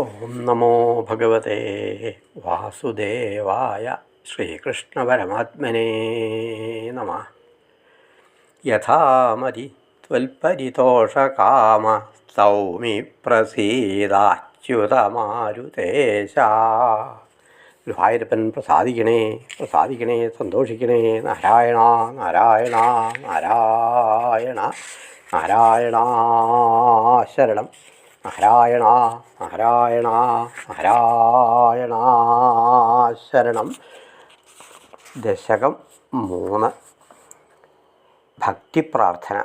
ഓം നമോ ഭഗവതേ വാസുദേവായ ശ്രീകൃഷ്ണപരമാത്മനേ നമ. യഥാമതി ത്വൽപരിതോഷകാമ സൗമി പ്രസീദാച്യുതമാരുതേശ ഗുരുവായൂരപ്പൻ പ്രസാദിക്കണേ പ്രസാദിക്കണേ സന്തോഷിക്കണേ. നാരായണ നാരായണ നാരായണ നാരായണ ശരണം. നാരായണ നാരായണ നാരായണ ശരണം. ദശകം മൂന്ന്. ഭക്തിപ്രാർത്ഥന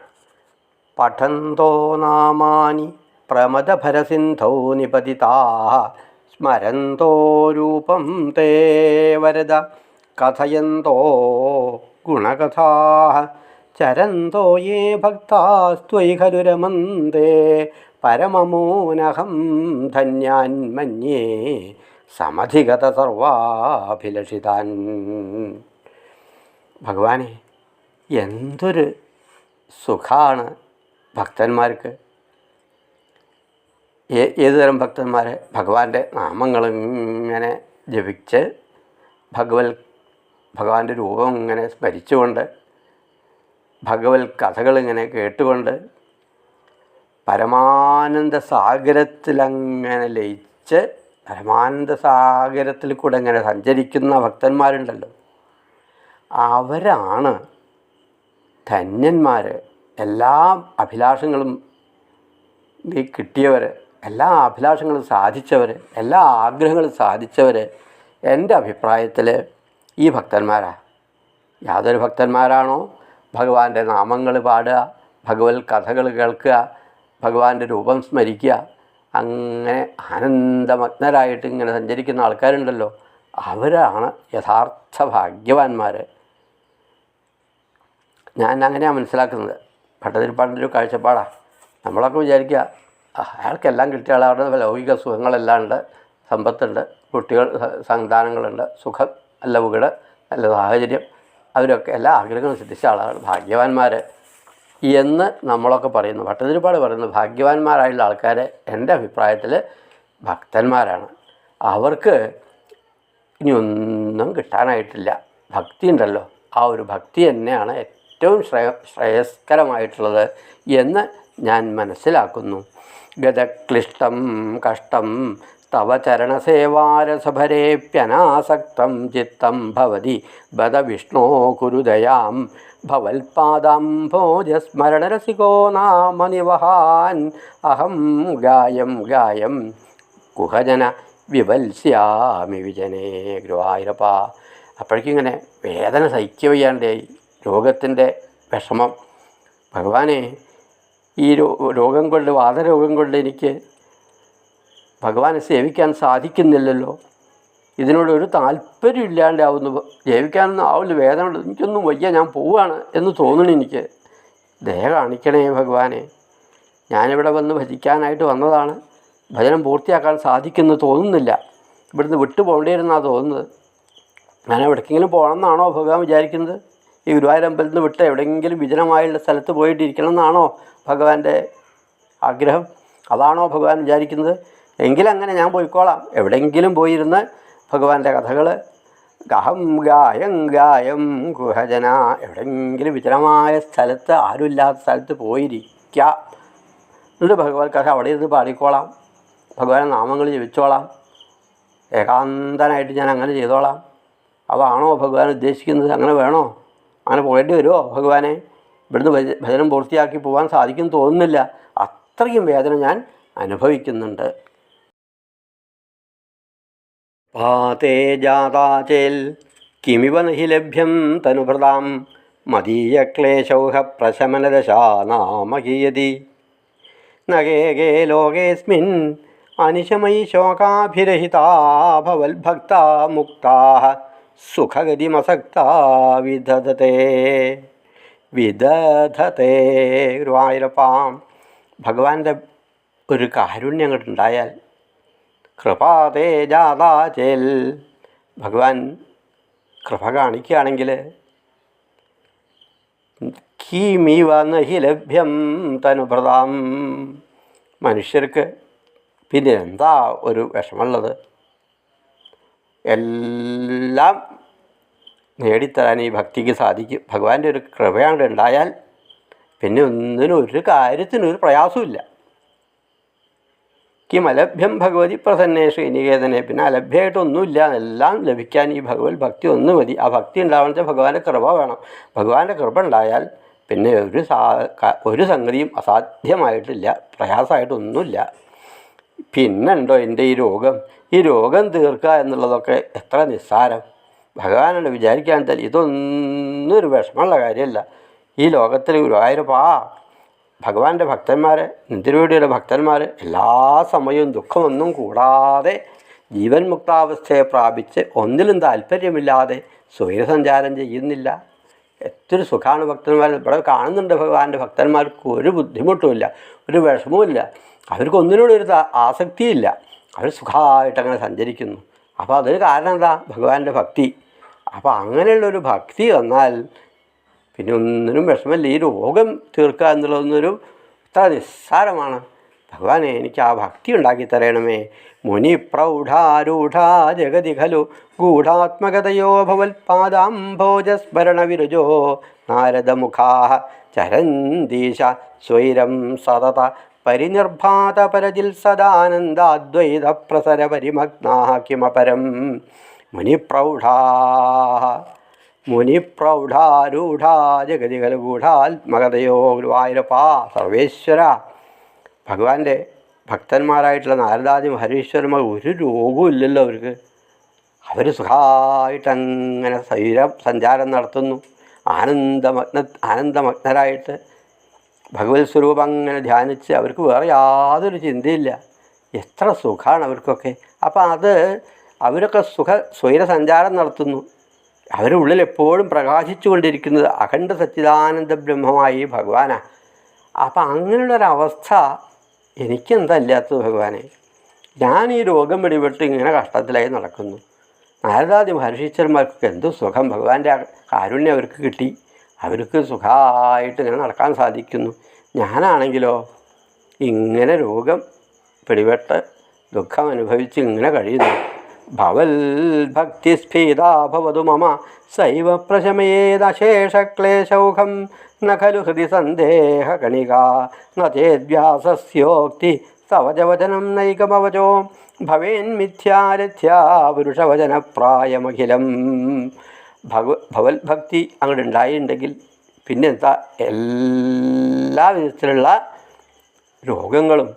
പഠന്തോ നാമാനി പ്രമദഭരസിന്ധൗ നിപതിതാ. സ്മരന്തോ രൂപം തേ വരദ. കഥയന്തോ ഗുണകഥാ. ചരന്തോ യേ ഭക്തസ്ത്വയി ഖലു രമന്തേ പരമമൂനഹം ധന്യാൻ മന്യേ സമധിഗത സർവാഭിലഷിതാൻ ഭഗവാനെ എന്തൊരു സുഖമാണ് ഭക്തന്മാർക്ക്. ഏതുതരം ഭക്തന്മാർ ഭഗവാന്റെ നാമങ്ങളിങ്ങനെ ജപിച്ച് ഭഗവത് ഭഗവാന്റെ രൂപം ഇങ്ങനെ സ്മരിച്ചുകൊണ്ട് ഭഗവത് കഥകളിങ്ങനെ കേട്ടുകൊണ്ട് പരമാനന്ദ സാഗരത്തിലങ്ങനെ ലയിച്ച് പരമാനന്ദ സാഗരത്തിൽ കൂടെ ഇങ്ങനെ സഞ്ചരിക്കുന്ന ഭക്തന്മാരുണ്ടല്ലോ. അവരാണ് ധന്യന്മാർ എല്ലാ അഭിലാഷങ്ങളും കിട്ടിയവർ എല്ലാ അഭിലാഷങ്ങളും സാധിച്ചവർ എല്ലാ ആഗ്രഹങ്ങളും സാധിച്ചവർ എന്റെ അഭിപ്രായത്തിൽ ഈ ഭക്തന്മാരാ. യാതൊരു ഭക്തന്മാരാണോ? ഭഗവാന്റെ നാമങ്ങൾ പാടുക ഭഗവത് കഥകൾ കേൾക്കുക ഭഗവാന്റെ രൂപം സ്മരിക്കുക. അങ്ങനെ ആനന്ദമഗ്നരായിട്ട് ഇങ്ങനെ സഞ്ചരിക്കുന്ന ആൾക്കാരുണ്ടല്ലോ. അവരാണ് യഥാർത്ഥ ഭാഗ്യവാന്മാർ ഞാൻ അങ്ങനെയാണ് മനസ്സിലാക്കുന്നത്. ഭട്ടതിരിപ്പാടിന്റെ ഒരു കാഴ്ചപ്പാടാണ് നമ്മളൊക്കെ വിചാരിക്കുക "ആ, അയാൾക്കെല്ലാം കിട്ടിയ ആളാണ് ലൗകിക സുഖങ്ങളെല്ലാം ഉണ്ട്. സമ്പത്തുണ്ട്. കുട്ടികൾ സന്താനങ്ങളുണ്ട്. സുഖം നല്ല വീട് നല്ല സാഹചര്യം. അവരൊക്കെ എല്ലാ ആഗ്രഹങ്ങളും സിദ്ധിച്ച ആളാണ്. ഭാഗ്യവാന്മാർ എന്ന് നമ്മളൊക്കെ പറയുന്നു. ഭട്ടതിരിപ്പാട് പറയുന്നു ഭാഗ്യവാന്മാരായുള്ള ആൾക്കാർ എന്റെ അഭിപ്രായത്തിൽ ഭക്തന്മാരാണ്. അവർക്ക് ഇനി ഒന്നും കിട്ടാനായിട്ടില്ല. ഭക്തി ഉണ്ടല്ലോ. ആ ഒരു ഭക്തി തന്നെയാണ് ഏറ്റവും ശ്രേയ ശ്രേയസ്കരമായിട്ടുള്ളത് എന്ന് ഞാൻ മനസ്സിലാക്കുന്നു. ഗതക്ലിഷ്ടം കഷ്ടം തവ ചരണസേവാരസഭരേപ്യനാസക്തം ചിത്തം ഭവതി ബദ വിഷ്ണോ കുരുദയാം ഭവൽപാദാംഭോജസ്മരണരസികോ നാമ നിവഹാൻ അഹം ഗായം ഗായം കുഹജന വിവത്സ്യാമി വിജനേ ഗുരുവായൂരപ്പ അപ്പോഴേക്കും ഇങ്ങനെ വേദന സഹിക്കുക വയ്യാണ്ടായി രോഗത്തിന്റെ വിഷമം। ഭഗവാനെ ഈ രോഗം കൊണ്ട് വാദരോഗം കൊണ്ട് എനിക്ക് ഭഗവാനെ സേവിക്കാൻ സാധിക്കുന്നില്ലല്ലോ। ഇതിനോട് ഒരു താല്പര്യം ഇല്ലാണ്ടാവുന്നു ജീവിക്കാനൊന്നും ആവില്ല വേദന എനിക്കൊന്നും വയ്യ ഞാൻ പോവാണ് എന്ന് തോന്നണം എനിക്ക്. ദയ കാണിക്കണേ ഭഗവാനെ. ഞാനിവിടെ വന്ന് ഭജിക്കാനായിട്ട് വന്നതാണ്. ഭജനം പൂർത്തിയാക്കാൻ സാധിക്കുമെന്ന് തോന്നുന്നില്ല. ഇവിടുന്ന് വിട്ടു പോകേണ്ടിയിരുന്നാണ് തോന്നുന്നത്. ഞാൻ എവിടേക്കെങ്കിലും പോകണം എന്നാണോ ഭഗവാൻ വിചാരിക്കുന്നത്? ഈ ഗുരുവായൂരമ്പലത്തിൽ നിന്ന് വിട്ട് എവിടെയെങ്കിലും വിജനമായുള്ള സ്ഥലത്ത് പോയിട്ടിരിക്കണം എന്നാണോ ഭഗവാന്റെ ആഗ്രഹം? അതാണോ ഭഗവാൻ വിചാരിക്കുന്നത്? എങ്കിലങ്ങനെ ഞാൻ പോയിക്കോളാം. എവിടെയെങ്കിലും പോയിരുന്ന് ഭഗവാന്റെ കഥകൾ ഗഹം ഗായം ഗായം ഗുഹജന. എവിടെയെങ്കിലും വിജനമായ സ്ഥലത്ത് ആരുമില്ലാത്ത സ്ഥലത്ത് പോയിരിക്കുക എന്നിട്ട് ഭഗവത് കഥ അവിടെ ഇരുന്ന് പാടിക്കോളാം. ഭഗവാൻ നാമങ്ങൾ ജപിച്ചോളാം. ഏകാന്തനായിട്ട് ഞാൻ അങ്ങനെ ചെയ്തോളാം. അതാണോ ഭഗവാൻ ഉദ്ദേശിക്കുന്നത്? അങ്ങനെ വേണോ? അങ്ങനെ പോകേണ്ടി വരുമോ ഭഗവാനെ? ഇവിടുന്ന് ഭജ ഭജനം പൂർത്തിയാക്കി പോകാൻ സാധിക്കും തോന്നുന്നില്ല. അത്രയും വേദന ഞാൻ അനുഭവിക്കുന്നുണ്ട്. പാതേ ജാതാചേൽ കിമിവ നി ലഭ്യം തനുഭൃതാം. മദീയക്ലേശൗഹ പ്രശമനദശാ നാമകീയതി നഗേകേ ലോകേസ്മിൻ അനിശമയി ശോകാഭിരഹിതാ ഭവൽഭക്താ മുക്താ സുഖഗതിമസക്താ വിദധത്തെ വിദധത്തെ ഗുരുവായൂരപ്പാം. ഭഗവാന്റെ ഒരു കാരുണ്യം അങ്ങോട്ട് ഉണ്ടായാൽ കൃപാതേ ജാതാചേൽ ഭഗവാൻ കൃപ കാണിക്കുകയാണെങ്കിൽ കീമീവ നഹി ലഭ്യം തനുഭൃതാം മനുഷ്യർക്ക് പിന്നെ എന്താ ഒരു വിഷമമുള്ളത്? എല്ലാം നേടിത്തരാൻ ഈ ഭക്തിക്ക് സാധിക്കും. ഭഗവാന്റെ ഒരു കൃപയാണ്ട് ഉണ്ടായാൽ പിന്നെ ഒന്നിനും ഒരു കാര്യത്തിനും ഒരു പ്രയാസമില്ല കിം അലഭ്യം ഭഗവതി പ്രസന്നേഷു നികേതനെ പിന്നെ അലഭ്യമായിട്ടൊന്നുമില്ല. എല്ലാം ലഭിക്കാൻ ഈ ഭഗവത് ഭക്തി ഒന്ന് മതി. ആ ഭക്തി ഉണ്ടാവണത് ഭഗവാന്റെ കൃപ വേണം. ഭഗവാന്റെ കൃപ ഉണ്ടായാൽ പിന്നെ ഒരു സാ ഒരു സംഗതിയും അസാധ്യമായിട്ടില്ല. പ്രയാസമായിട്ടൊന്നുമില്ല. പിന്നുണ്ടോ എന്റെ ഈ രോഗം? ഈ രോഗം തീർക്കുക എന്നുള്ളതൊക്കെ എത്ര നിസ്സാരം. ഭഗവാനോട് വിചാരിക്കാൻ തന്നെ ഇതൊന്നും ഒരു വിഷമമുള്ള കാര്യമല്ല. ഈ ലോകത്തിൽ ഗുരുവായൂരപ്പാ ഭഗവാന്റെ ഭക്തന്മാർ നിന്തിരുവടിയുടെ ഭക്തന്മാർ എല്ലാ സമയവും ദുഃഖമൊന്നും കൂടാതെ ജീവൻ മുക്താവസ്ഥയെ പ്രാപിച്ച് ഒന്നിലും താല്പര്യമില്ലാതെ സ്വൈരസഞ്ചാരം ചെയ്യുന്നില്ല. എത്ര സുഖമാണ് ഭക്തന്മാർ. ഇവിടെ കാണുന്നുണ്ട് ഭഗവാന്റെ ഭക്തന്മാർക്ക് ഒരു ബുദ്ധിമുട്ടുമില്ല ഒരു വിഷമവുമില്ല. അവർക്ക് ഒന്നിനോടും ഒരു ആസക്തിയില്ല. അവർ സുഖമായിട്ട് അങ്ങനെ സഞ്ചരിക്കുന്നു. അപ്പോൾ അതിന് കാരണം എന്താ? ഭഗവാന്റെ ഭക്തി. അപ്പോൾ അങ്ങനെയുള്ളൊരു ഭക്തി വന്നാൽ പിന്നെ ഒന്നിനും വിഷമമില്ല. ഈ രോഗം തീർക്കുക എന്നുള്ളതൊന്നൊരു ഇത്ര നിസ്സാരമാണ്. ഭഗവാനെ എനിക്ക് ആ ഭക്തി ഉണ്ടാക്കി തരണമേ. മുനി പ്രൗഢാരൂഢാ ജഗതി ഖലു ഗൂഢാത്മകതയോ ഭവൽപാദാംഭോജസ്മരണ വിരുജോ നാരദമുഖാ ചരന്തീശ സ്വൈരം സതത പരിനിർഭാത പരജിൽ സദാനന്ദാദ്വൈത പ്രസര പരിമഗ്നാ കിമപരം മുനിപ്രൗഢാ മുനിപ്രൗഢാരൂഢാ ജഗതി കലഗൂഢാത്മകതയോ ഗുരുവായൂരപ്പാ സർവേശ്വര. ഭഗവാന്റെ ഭക്തന്മാരായിട്ടുള്ള നാരദാദി ഹരീശ്വരന്മാർ ഒരു രോഗവും ഇല്ലല്ലോ അവർക്ക്. അവർ സുഖമായിട്ടങ്ങനെ ശരീര സഞ്ചാരം നടത്തുന്നു. ആനന്ദമഗ്ന ആനന്ദമഗ്നരായിട്ട് ഭഗവത് സ്വരൂപം അങ്ങനെ ധ്യാനിച്ച് അവർക്ക് വേറെ യാതൊരു ചിന്തയില്ല. എത്ര സുഖമാണ് അവർക്കൊക്കെ. അപ്പോൾ അത് അവരൊക്കെ സുഖ സ്വൈര സഞ്ചാരം നടത്തുന്നു. അവരുടെ ഉള്ളിൽ എപ്പോഴും പ്രകാശിച്ചു കൊണ്ടിരിക്കുന്നത് അഖണ്ഡ സച്ചിദാനന്ദ ബ്രഹ്മമായി ഭഗവാനാണ് അപ്പം അങ്ങനെയുള്ളൊരവസ്ഥ എനിക്കെന്താ ഇല്ലാത്തത് ഭഗവാനെ? ഞാൻ ഈ രോഗം പിടിപെട്ട് ഇങ്ങനെ കഷ്ടത്തിലായി നടക്കുന്നു. നാരദാദി മഹർഷീശ്വരന്മാർക്കൊക്കെ എന്തു സുഖം? ഭഗവാന്റെ കാരുണ്യം അവർക്ക് കിട്ടി. അവർക്ക് സുഖമായിട്ട് ഇങ്ങനെ നടക്കാൻ സാധിക്കുന്നു. ഞാനാണെങ്കിലോ ഇങ്ങനെ രോഗം പിടിപെട്ട് ദുഃഖം അനുഭവിച്ച് ഇങ്ങനെ കഴിയുന്നു. ഭവൽ ഭക്തിസ്ഫീതാ ഭവതു മമ സൈവ പ്രശമയേദശേഷക്ലേശൗഖം ന ഖലു ഹൃദി സന്ദേഹ കണിക ന ചേദ്വ്യാസസ്യോക്തി സവജവചനം നൈകമവചോ ഭവേന്മിഥ്യാരഥ്യാ പുരുഷവചനപ്രായമഖിലം. ഭഗവ ഭവൽ ഭക്തി അങ്ങോട്ട് ഉണ്ടായിട്ടുണ്ടെങ്കിൽ പിന്നെന്താ എല്ലാ വിധത്തിലുള്ള രോഗങ്ങളും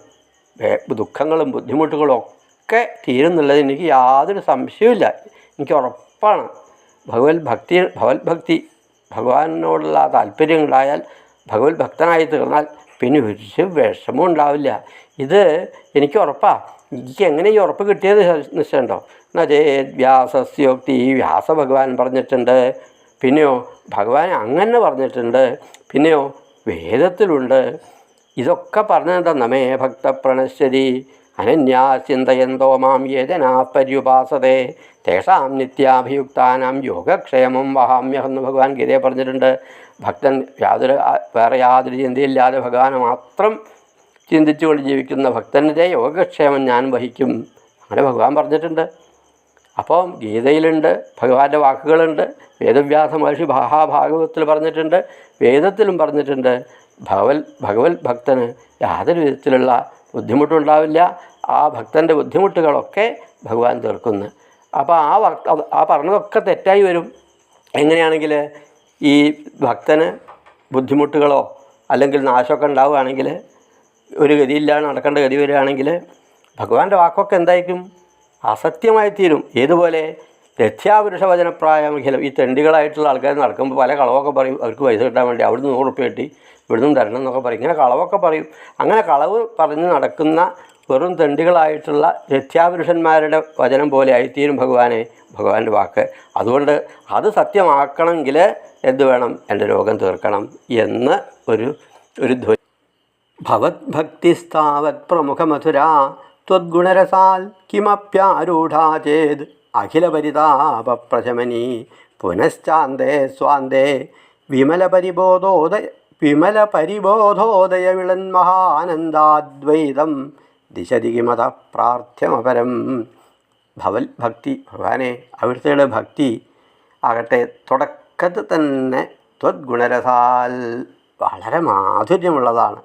ദുഃഖങ്ങളും ബുദ്ധിമുട്ടുകളും ഒക്കെ തീരുന്നുള്ളത് എനിക്ക് യാതൊരു സംശയവുമില്ല എനിക്ക് ഉറപ്പാണ്. ഭഗവത് ഭക്തി ഭഗവത് ഭക്തി ഭഗവാനോടുള്ള താല്പര്യം ഉണ്ടായാൽ ഭഗവത് ഭക്തനായി തീർന്നാൽ പിന്നെ ഒരു വിഷമവും ഉണ്ടാവില്ല. ഇത് എനിക്ക് ഉറപ്പാണ് എനിക്ക് എങ്ങനെ ഈ ഉറപ്പ് കിട്ടിയത് നിശ്ചയമുണ്ടോ? അതേ വ്യാസസ്യോക്തി വ്യാസ ഭഗവാൻ പറഞ്ഞിട്ടുണ്ട്. പിന്നെയോ ഭഗവാൻ അങ്ങനെ പറഞ്ഞിട്ടുണ്ട്. പിന്നെയോ വേദത്തിലുണ്ട്. ഇതൊക്കെ പറഞ്ഞെന്താ നമേ ഭക്തപ്രണശ്യതി. അനന്യാ ചിന്തയന്തോ മാം യേജനാ പര്യുപാസതേ. തേഷാം നിത്യാഭിയുക്താനാം യോഗക്ഷേമം വഹാമ്യഹെന്ന് ഭഗവാൻ ഗീതയെ പറഞ്ഞിട്ടുണ്ട്. ഭക്തൻ യാതൊരു വേറെ യാതൊരു ചിന്തയില്ലാതെ ഭഗവാനെ മാത്രം ചിന്തിച്ചുകൊണ്ട് ജീവിക്കുന്ന ഭക്തന്റെ യോഗക്ഷേമം ഞാൻ വഹിക്കും. അങ്ങനെ ഭഗവാൻ പറഞ്ഞിട്ടുണ്ട്. അപ്പോൾ ഗീതയിലുണ്ട് ഭഗവാന്റെ വാക്കുകളുണ്ട് വേദവ്യാസ മഹർഷി മഹാഭാഗവത്തിൽ പറഞ്ഞിട്ടുണ്ട് വേദത്തിലും പറഞ്ഞിട്ടുണ്ട്. ഭഗവത് ഭഗവത് ഭക്തന് യാതൊരു വിധത്തിലുള്ള ബുദ്ധിമുട്ടുണ്ടാവില്ല. ആ ഭക്തന്റെ ബുദ്ധിമുട്ടുകളൊക്കെ ഭഗവാൻ തീർക്കുന്നു. അപ്പോൾ ആ ആ പറഞ്ഞതൊക്കെ തെറ്റായി വരും. എങ്ങനെയാണെങ്കിൽ ഈ ഭക്തന് ബുദ്ധിമുട്ടുകളോ അല്ലെങ്കിൽ നാശമൊക്കെ ഉണ്ടാവുകയാണെങ്കിൽ ഒരു ഗതിയില്ലാതെ നടക്കേണ്ട ഗതി വരികയാണെങ്കിൽ ഭഗവാന്റെ വാക്കൊക്കെ എന്തായിരിക്കും? അസത്യമായി തീരും. ഏതുപോലെ? രഥ്യാപുരുഷവചനപ്രായമഖിലം ഈ തെണ്ടികളായിട്ടുള്ള ആൾക്കാർ നടക്കുമ്പോൾ പല കളവൊക്കെ പറയും. അവർക്ക് പൈസ കിട്ടാൻ വേണ്ടി അവിടുന്ന് നൂറ് റുപ്യ കിട്ടി ഇവിടുന്ന് തരണം എന്നൊക്കെ പറയും. ഇങ്ങനെ കളവൊക്കെ പറയും. അങ്ങനെ കളവ് പറഞ്ഞ് നടക്കുന്ന വെറും തണ്ടികളായിട്ടുള്ള രഥ്യാപുരുഷന്മാരുടെ വചനം പോലെ ആയിത്തീരും ഭഗവാനെ ഭഗവാന്റെ വാക്ക്. അതുകൊണ്ട് അത് സത്യമാക്കണമെങ്കിൽ എന്ത് വേണം? എന്റെ രോഗം തീർക്കണം എന്ന് ഒരു ഒരു ധ്വനി. ഭവത്ഭക്തിസ്താവത് പ്രമുഖമധുരാ ത്വദ്ഗുണരസാൽ കിമപ്യാരൂഢാ ചേത് അഖിലപരിതാപ്രശമനി പുനശ്ചാന്തേ സ്വാന്തേ വിമലപരിബോധോദയ വിളൻ വിളന്മഹാനന്ദാദ്വൈതം ദിശതി കിമത പ്രാർത്ഥ്യമപരം. ഭവൽ ഭക്തി ഭഗവാനെ അവിടുത്തെ ഭക്തി ആകട്ടെ തുടക്കത്തിൽ തന്നെ ത്വദ്ഗുണരസാൽ വളരെ മാധുര്യമുള്ളതാണ്.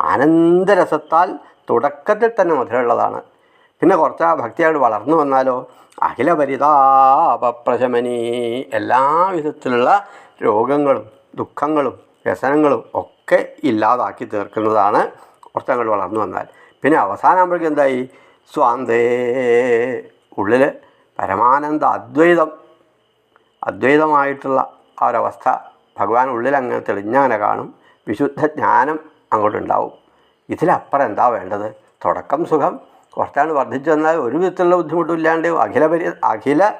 ആനന്ദരസത്താൽ തുടക്കത്തിൽ തന്നെ മധുരമുള്ളതാണ്. പിന്നെ കുറച്ച് ആ ഭക്തി അങ്ങോട്ട് വളർന്നു വന്നാലോ? അഖില എല്ലാവിധത്തിലുള്ള എല്ലാ വിധത്തിലുള്ള രോഗങ്ങളും ദുഃഖങ്ങളും വ്യസനങ്ങളും ഒക്കെ ഇല്ലാതാക്കി തീർക്കുന്നതാണ് കുറച്ച് അങ്ങോട്ട് വളർന്നു വന്നാൽ. പിന്നെ അവസാനമാകുമ്പോഴേക്കും എന്തായി? സ്വാന്തേ. ഉള്ളിൽ പരമാനന്ദ അദ്വൈതം അദ്വൈതമായിട്ടുള്ള ആ ഒരവസ്ഥ ഭഗവാൻ ഉള്ളിൽ അങ്ങനെ തെളിഞ്ഞങ്ങനെ കാണും. വിശുദ്ധ ജ്ഞാനം അങ്ങോട്ടുണ്ടാവും. ഇതിലപ്പുറം എന്താ വേണ്ടത്? തുടക്കം സുഖം. കുറച്ചാണ് വർദ്ധിച്ചു വന്നാൽ ഒരു വിധത്തിലുള്ള ബുദ്ധിമുട്ടും ഇല്ലാണ്ട് അഖില പരി അഖില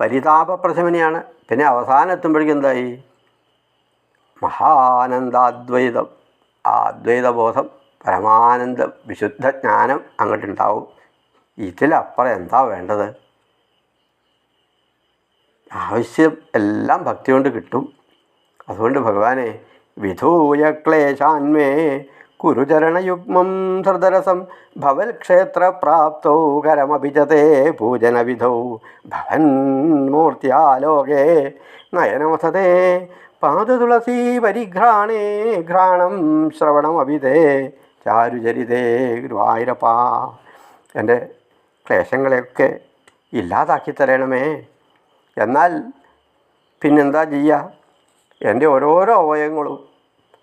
പരിതാപപ്രശമനിയാണ് പിന്നെ അവസാനം എത്തുമ്പോഴേക്കും എന്തായി? മഹാനന്ദാദ്വൈതം. ആ അദ്വൈതബോധം പരമാനന്ദം വിശുദ്ധ ജ്ഞാനം അങ്ങോട്ടുണ്ടാവും. ഇതിലപ്പുറം എന്താ വേണ്ടത്? ആവശ്യം എല്ലാം ഭക്തി കൊണ്ട് കിട്ടും. അതുകൊണ്ട് ഭഗവാനെ വിധൂയ ക്ലേശാന്മേ കുരുചരണയുഗ്മം ഹൃദരസം ഭവൽ ക്ഷേത്രപ്രാപ്തോ കരമഭിജതേ പൂജനവിധൗ ഭവൻ മൂർത്തിയാലോകേ നയനമഥതേ പാദതുളസീ പരിഘ്രാണേ ഘ്രാണം ശ്രവണമഭിതേ ചാരുചരിതേ ഗുരുവായൂരപ്പാ. എന്റെ ക്ലേശങ്ങളെയൊക്കെ ഇല്ലാതാക്കി തരണമേ. എന്നാൽ പിന്നെന്താ ചെയ്യുക എന്റെ ഓരോരോ അവയവങ്ങളും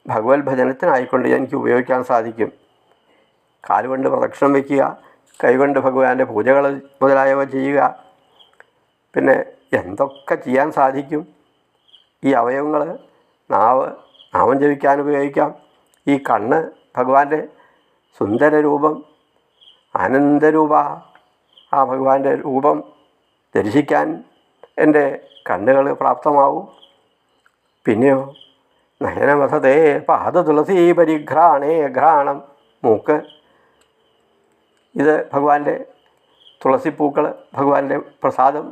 ഭഗവത് ഭജനത്തിനായിക്കൊണ്ട് എനിക്ക് ഉപയോഗിക്കാൻ സാധിക്കും. കാലുകൊണ്ട് പ്രദക്ഷിണം വയ്ക്കുക കൈകൊണ്ട് ഭഗവാന്റെ പൂജകൾ മുതലായവ ചെയ്യുക പിന്നെ എന്തൊക്കെ ചെയ്യാൻ സാധിക്കും? ഈ അവയവങ്ങൾ നാവ് നാമം ജപിക്കാൻ ഉപയോഗിക്കാം. ഈ കണ്ണ് ഭഗവാന്റെ സുന്ദര രൂപം ആനന്ദരൂപ ആ ഭഗവാന്റെ രൂപം ദർശിക്കാൻ എന്റെ കണ്ണുകൾ പ്രാപ്തമാവും. പിന്നെയോ നയനമസതേ പാദ തുളസി പരിഘ്രാണേ ഘ്രാണം മൂക്ക്. ഇത് ഭഗവാന്റെ തുളസിപ്പൂക്കൾ ഭഗവാന്റെ പ്രസാദം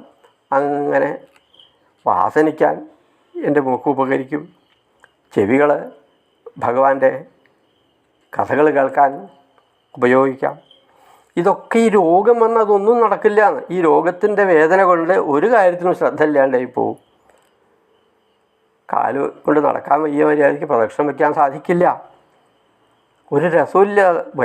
അങ്ങനെ വാസനിക്കാൻ എന്റെ മൂക്ക് ഉപകരിക്കും. ചെവികൾ ഭഗവാന്റെ കഥകൾ കേൾക്കാൻ ഉപയോഗിക്കാം. ഇതൊക്കെ ഈ രോഗം വന്നതൊന്നും നടക്കില്ല എന്ന്. ഈ രോഗത്തിന്റെ വേദന കൊണ്ട് ഒരു കാര്യത്തിനും ശ്രദ്ധ ഇല്ലാണ്ടായി പോവും. കാൽ കൊണ്ട് നടക്കാൻ വയ്യ മര്യാദയ്ക്ക് പ്രദക്ഷിണം വയ്ക്കാൻ സാധിക്കില്ല. ഒരു രസമില്ല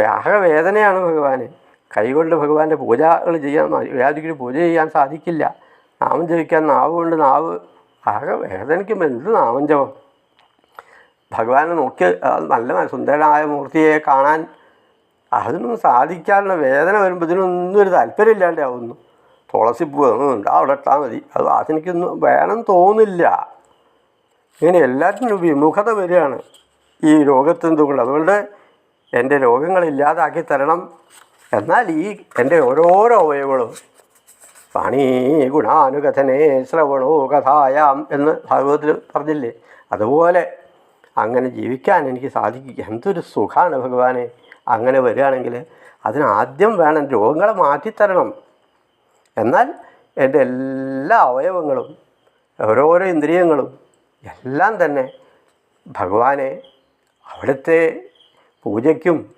ആകെ വേദനയാണ് ഭഗവാന്. കൈകൊണ്ട് ഭഗവാന്റെ പൂജകൾ ചെയ്യാൻ മര്യാദയ്ക്ക് പൂജ ചെയ്യാൻ സാധിക്കില്ല. നാമം ജപിക്കാൻ നാവ് കൊണ്ട് നാവ്. ആകെ വേദനയ്ക്കുമ്പോൾ എന്ത് നാമം ജപം? ഭഗവാനെ നോക്കി നല്ല സുന്ദരനായ മൂർത്തിയെ കാണാൻ അതിനൊന്നും സാധിക്കാനുള്ള വേദന വരുമ്പോൾ ഇതിനൊന്നും ഒരു താല്പര്യമില്ലാണ്ടാവുന്നു തുളസിപ്പൂ ഉണ്ട് അവിടെ ഇട്ടാൽ മതി. അത് വാസനയ്ക്കൊന്നും വേണം തോന്നില്ല. ഇങ്ങനെ എല്ലാറ്റിനും വിമുഖത വരികയാണ് ഈ രോഗത്തെന്തുകൊണ്ട്. കൊണ്ട് അതുകൊണ്ട് എന്റെ രോഗങ്ങളില്ലാതാക്കി തരണം. എന്നാൽ ഈ എന്റെ ഓരോരോ അവയവങ്ങളും പണി ഗുണാനുകഥനെ ശ്രവണോ കഥായാം എന്ന് ഭാഗവതത്തിൽ പറഞ്ഞില്ലേ? അതുപോലെ അങ്ങനെ ജീവിക്കാൻ എനിക്ക് സാധിക്കും. എന്തൊരു സുഖമാണ് ഭഗവാനെ. അങ്ങനെ വരികയാണെങ്കിൽ അതിനാദ്യം വേണം രോഗങ്ങളെ മാറ്റിത്തരണം. എന്നാൽ എന്റെ എല്ലാ അവയവങ്ങളും ഓരോരോ ഇന്ദ്രിയങ്ങളും എല്ലാം തന്നെ ഭഗവാനെ അവിടുത്തെ പൂജയ്ക്കും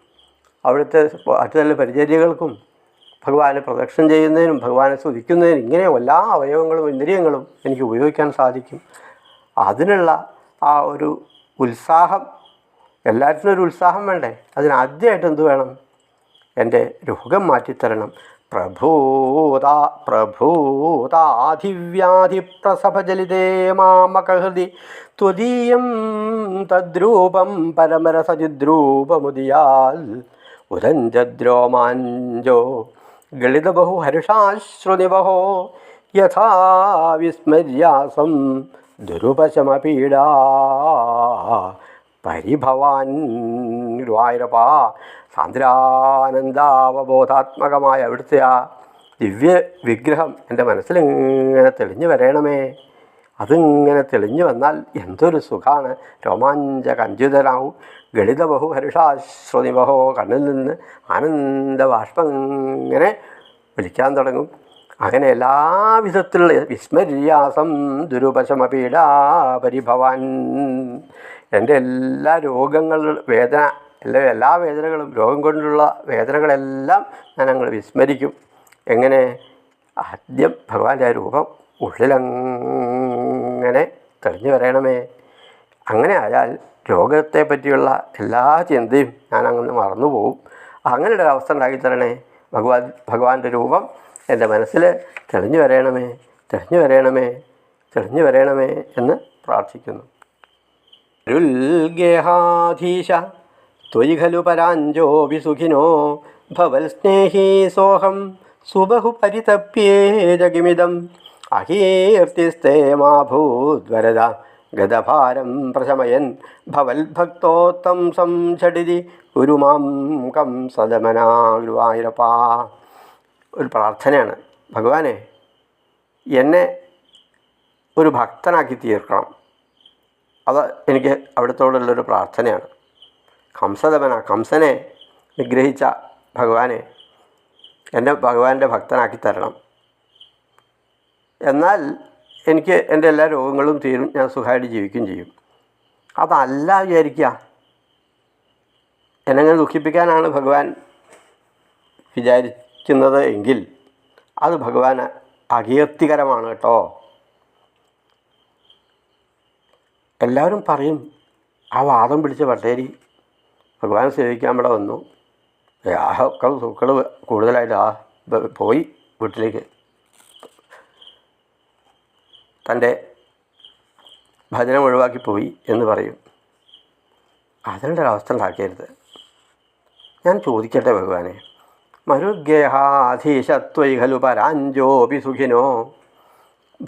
അവിടുത്തെ മറ്റു നല്ല പരിചര്യകൾക്കും ഭഗവാനെ പ്രദക്ഷിണം ചെയ്യുന്നതിനും ഭഗവാനെ സ്തുതിക്കുന്നതിനും ഇങ്ങനെ എല്ലാ അവയവങ്ങളും ഇന്ദ്രിയങ്ങളും എനിക്ക് ഉപയോഗിക്കാൻ സാധിക്കും. അതിനുള്ള ആ ഒരു ഉത്സാഹം. എല്ലാറ്റിനും ഒരു ഉത്സാഹം വേണ്ടേ? അതിനാദ്യമായിട്ട് എന്ത് വേണം? എന്റെ രോഗം മാറ്റിത്തരണം. പ്രഭൂത പ്രഭൂതാധിവ്യാധിപ്രസഭജലിതേ മാമകഹൃതി ത്വദീയം തദ്രൂപം പരമരസജിദ്രൂപമുദിയാൽ. ഉദഞ്ചദ്രോമാഞ്ചോ. ഗളിതബഹു ഹർഷാശ്രുതിബഹോ യഥാ വിസ്മര്യാസം ദുരുപശമപീഡാ. പരിഭവാൻ ഗുരുവായൂരപ്പ. സാന്ദ്രാനന്ദാവബോധാത്മകമായ അവിടുത്തെ ആ ദിവ്യ വിഗ്രഹം എന്റെ മനസ്സിലിങ്ങനെ തെളിഞ്ഞു വരണമേ. അതിങ്ങനെ തെളിഞ്ഞു വന്നാൽ എന്തൊരു സുഖമാണ് രോമാഞ്ചകഞ്ചിതനാവും ഗളിത ഹരിഷാശ്രുതിബഹോ കണ്ണിൽ നിന്ന് ആനന്ദ ബാഷ്പം ഇങ്ങനെ വിളിക്കാൻ തുടങ്ങും. അങ്ങനെ എല്ലാവിധത്തിലുള്ള വിസ്മര്യാസം ദുരുപശമപീഡാ പരിഭവാൻ. എന്റെ എല്ലാ രോഗങ്ങളും വേദന എല്ലാ എല്ലാ വേദനകളും രോഗം കൊണ്ടുള്ള വേദനകളെല്ലാം ഞാൻ അങ്ങ് വിസ്മരിക്കും. എങ്ങനെ? ആദ്യം ഭഗവാന്റെ രൂപം ഉള്ളിലങ്ങനെ തെളിഞ്ഞു വരണമേ. അങ്ങനെ ആയാൽ രോഗത്തെ പറ്റിയുള്ള എല്ലാ ചിന്തയും ഞാൻ അങ്ങനെ മറന്നു പോകും അങ്ങനെ ഒരു അവസ്ഥ ഉണ്ടാക്കി തരണേ ഭഗവാൻ ഭഗവാന്റെ രൂപം എന്റെ മനസ്സിൽ തെളിഞ്ഞു വരയണമേ തെളിഞ്ഞു വരയണമേ തെളിഞ്ഞു വരയണമേ എന്ന് പ്രാർത്ഥിക്കുന്നു. രുൽഗേഹാധീശ ത്വയി ഖലു പരാഞ്ജോപി ഭവൽ സ്നേഹീ സോഹം സുബഹു പരിതപ്യേ ജഗിമിതം അകീർത്തിസ്തേ മാഭൂദ്വരദ ഗതഭാരം പ്രശമയൻ ഭവൽ ഭക്തോത്തം സംഷടിതി ഗുരുമാം കം സദമനാ ഗുരുവായൂരപ്പാ ഒരു പ്രാർത്ഥനയാണ്. ഭഗവാനെ എന്നെ ഒരു ഭക്തനാക്കി തീർക്കണം. അത് എനിക്ക് അവിടുത്തോടുള്ളൊരു പ്രാർത്ഥനയാണ്. കംസദമന കംസനെ നിഗ്രഹിച്ച ഭഗവാനെ എന്നെ ഭഗവാന്റെ ഭക്തനാക്കി തരണം. എന്നാൽ എനിക്ക് എന്റെ എല്ലാ രോഗങ്ങളും തീരും ഞാൻ സുഖമായിട്ട് ജീവിക്കുകയും ചെയ്യും. അതല്ല വിചാരിക്കുക. എന്നെങ്ങനെ ദുഃഖിപ്പിക്കാനാണ് ഭഗവാൻ വിചാരിക്കുന്നത് എങ്കിൽ അത് ഭഗവാന് അകീർത്തികരമാണ് കേട്ടോ. എല്ലാവരും പറയും ആ വാദം പിടിച്ച പട്ടേരി ഭഗവാനെ സേവിക്കാൻ ഇവിടെ വന്നു. ഒക്കെ സുക്കൾ കൂടുതലായിട്ട് ആ പോയി വീട്ടിലേക്ക്. തന്റെ ഭജനം ഒഴിവാക്കി പോയി എന്ന് പറയും. അതിനുള്ള അവസ്ഥ ഉണ്ടാക്കരുത്. ഞാൻ ചോദിക്കട്ടെ ഭഗവാനെ. മരുഗേഹാധീശത്വൈ ഖലു പരാഞ്ജോപി സുഖിനോ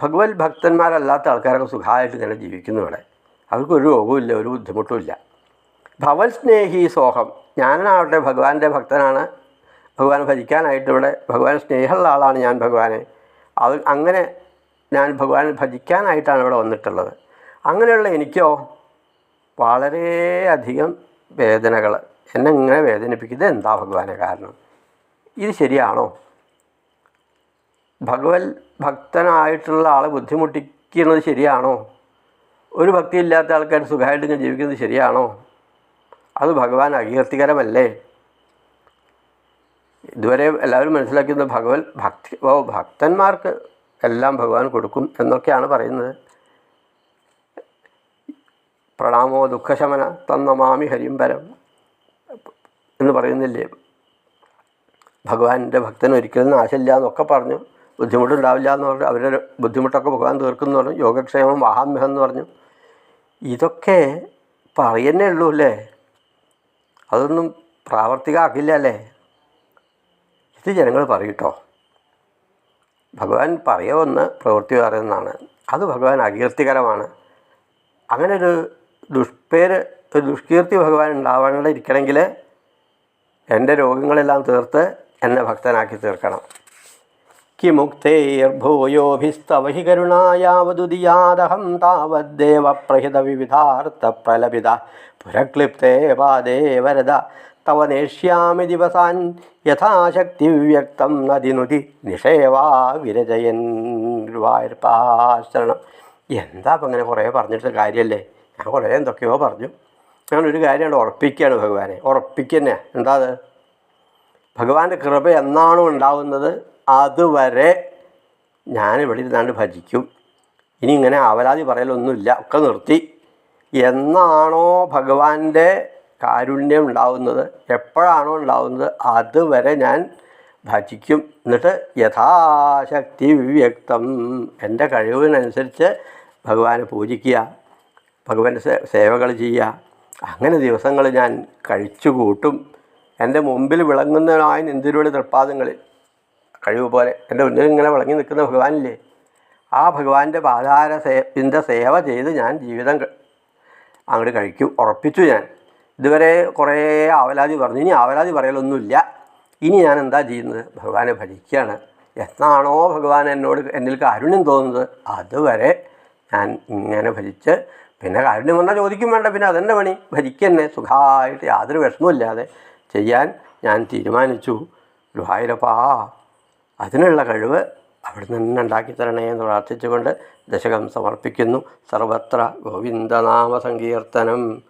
ഭഗവത് ഭക്തന്മാരല്ലാത്ത ആൾക്കാരൊക്കെ സുഖമായിട്ട് തന്നെ ജീവിക്കുന്നു ഇവിടെ. അവർക്കൊരു രോഗവുമില്ല ഒരു ബുദ്ധിമുട്ടുമില്ല. ഭവൽ സ്നേഹി സോഹം ഞാനാവട്ടെ ഭഗവാന്റെ ഭക്തനാണ്. ഭഗവാനെ ഭജിക്കാനായിട്ട് ഇവിടെ ഭഗവാൻ സ്നേഹമുള്ള ആളാണ് ഞാൻ ഭഗവാനെ. അത് അങ്ങനെ ഞാൻ ഭഗവാനെ ഭജിക്കാനായിട്ടാണ് ഇവിടെ വന്നിട്ടുള്ളത്. അങ്ങനെയുള്ള എനിക്കോ വളരെയധികം വേദനകൾ എന്നെ ഇങ്ങനെ വേദനിപ്പിക്കുന്നത് എന്താ ഭഗവാനെ കാരണം? ഇത് ശരിയാണോ? ഭഗവത് ഭക്തനായിട്ടുള്ള ആളെ ബുദ്ധിമുട്ടിക്കുന്നത് ശരിയാണോ? ഒരു ഭക്തി ഇല്ലാത്ത ആൾക്കാർ സുഖമായിട്ട് ജീവിക്കുന്നത് ശരിയാണോ? അത് ഭഗവാൻ അകീർത്തികരമല്ലേ? ഇതുവരെ എല്ലാവരും മനസ്സിലാക്കുന്നത് ഭഗവത് ഭക്തി ഓ ഭക്തന്മാർക്ക് എല്ലാം ഭഗവാൻ കൊടുക്കും എന്നൊക്കെയാണ് പറയുന്നത്. പ്രണാമോ ദുഃഖശമന തന്നമാമി ഹരിംബരം എന്ന് പറയുന്നില്ലേ? ഭഗവാന്റെ ഭക്തന് ഒരിക്കലും നാശമില്ല എന്നൊക്കെ പറഞ്ഞു. ബുദ്ധിമുട്ടുണ്ടാവില്ല എന്ന് പറഞ്ഞു. അവരുടെ ബുദ്ധിമുട്ടൊക്കെ ഭഗവാൻ തീർക്കുന്നു പറഞ്ഞു. യോഗക്ഷേമം വാഹാമ്യഹം എന്ന് പറഞ്ഞു. ഇതൊക്കെ പറയുന്നേ ഉള്ളൂ അല്ലേ? അതൊന്നും പ്രാവർത്തികമാക്കില്ല അല്ലേ? ഇത് ജനങ്ങൾ പറയട്ടോ? ഭഗവാൻ പറയുമെന്ന് പ്രവൃത്തി പറയുന്നതാണ് അത് ഭഗവാൻ അകീർത്തികരമാണ്. അങ്ങനെ ഒരു ദുഷ്പേര് ഒരു ദുഷ്കീർത്തി ഭഗവാൻ ഉണ്ടാവാണ്ടിരിക്കണമെങ്കിൽ എന്റെ രോഗങ്ങളെല്ലാം തീർത്ത് എന്നെ ഭക്തനാക്കി തീർക്കണം. കിമുക്തൈർഭൂയോഭിസ്തവ ഹി കരുണായാവതുദിയാദഹം താവദ്ദേവ പ്രഹിത വിവിധാർത്ഥ പ്രലപിത പുരക്ലിപ്തേ പാദേ വരദ തവ നേഷ്യാമി ദിവസാൻ യഥാശക്തി വ്യക്തം നദിനുതി നിഷേവാ വിരജയൻ ഗുരുവായൂരപ്പാശരണം എന്താ അപ്പം അങ്ങനെ കുറേ പറഞ്ഞിട്ട് കാര്യമല്ലേ ഞാൻ കുറേ എന്തൊക്കെയോ പറഞ്ഞു. ഞാനൊരു കാര്യമാണ് ഉറപ്പിക്കുകയാണ് ഭഗവാനെ. ഉറപ്പിക്കുന്നേ എന്താ അത്? ഭഗവാന്റെ കൃപ എന്നാണോ ഉണ്ടാവുന്നത് അതുവരെ ഞാൻ ഇവിടെ ഇരുന്നാണ്ട് ഭജിക്കും. ഇനി ഇങ്ങനെ അവലാതി പറയലൊന്നുമില്ല ഒക്കെ നിർത്തി. എന്നാണോ ഭഗവാന്റെ കാരുണ്യം ഉണ്ടാവുന്നത് എപ്പോഴാണോ ഉണ്ടാവുന്നത് അതുവരെ ഞാൻ ഭജിക്കും. എന്നിട്ട് യഥാശക്തി വിവ്യക്തം എന്റെ കഴിവിനനുസരിച്ച് ഭഗവാനെ പൂജിക്കുക ഭഗവാന്റെ സേവകൾ ചെയ്യുക. അങ്ങനെ ദിവസങ്ങൾ ഞാൻ കഴിച്ചു കൂട്ടും എന്റെ മുമ്പിൽ വിളങ്ങുന്നതായ നെന്തിരുവടി തൃപ്പാദങ്ങളിൽ. കഴിവ് പോലെ. എന്റെ മുന്നിൽ ഇങ്ങനെ വിളങ്ങി നിൽക്കുന്ന ഭഗവാനില്ലേ? ആ ഭഗവാന്റെ പാതാര സേവിന്റെ സേവ ചെയ്ത് ഞാൻ ജീവിതം അങ്ങോട്ട് കഴിക്കും. ഉറപ്പിച്ചു ഞാൻ. ഇതുവരെ കുറേ ആവലാതി പറഞ്ഞു. ഇനി ആവലാതി പറയലൊന്നുമില്ല. ഇനി ഞാൻ എന്താ ചെയ്യുന്നത്? ഭഗവാനെ ഭജിക്കുകയാണ്. എന്നാണോ ഭഗവാൻ എന്നോട് എന്നിൽ കാരുണ്യം തോന്നുന്നത്? അതുവരെ ഞാൻ ഇങ്ങനെ ഭജിച്ച് പിന്നെ കാരുണ്യം വന്നാൽ ചോദിക്കും വേണ്ട. പിന്നെ അതെന്റെ പണി? ഭജിക്കന്നെ. സുഖമായിട്ട് യാതൊരു വിഷമമില്ലാതെ ചെയ്യാൻ ഞാൻ തീരുമാനിച്ചു. ഗുരുവായൂരപ്പാ അതിനുള്ള കഴിവ് അവിടെ നിന്ന് ഉണ്ടാക്കി തരണേ എന്ന് പ്രാർത്ഥിച്ചുകൊണ്ട് ദശകം സമർപ്പിക്കുന്നു. സർവത്ര ഗോവിന്ദനാമ സങ്കീർത്തനം.